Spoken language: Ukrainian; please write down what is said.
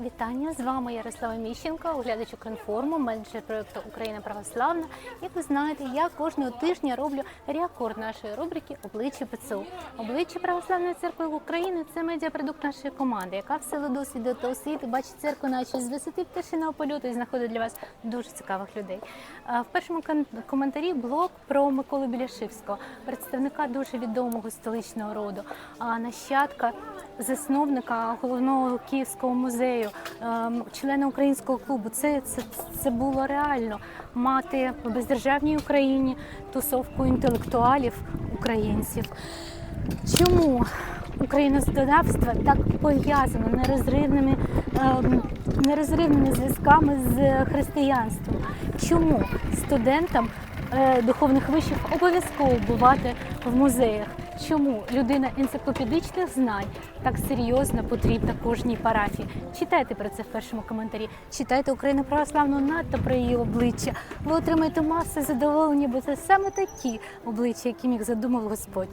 Вітання з вами Ярослава Міщенко, оглядач Укрінформу, менеджер проєкту Україна Православна. Як ви знаєте, я кожного тижня роблю рекорд нашої рубрики Обличчя ПЦУ. Обличчя Православної церкви України це медіапродукт нашої команди, яка в силу досвіду та освіти бачить церкву наче з висоти пташиного польоту і знаходить для вас дуже цікавих людей. В першому коментарі блог про Миколу Біляшивського, представника дуже відомого столичного роду, нащадка засновника головного київського музею, ем, члена українського клубу. Це, це, це було реально мати в бездержавній Україні тусовку інтелектуалів українців. Чому українознавство так пов'язано нерозривними, ем, нерозривними зв'язками з християнством? Чому студентам е, духовних вишів обов'язково бувати в музеях? Чому людина енциклопедичних знань так серйозно потрібна кожній парафії? Читайте про це в першому коментарі. Читайте Україну православну надто про її обличчя. Ви отримаєте масу задоволення, бо це саме такі обличчя, які міг задумав Господь.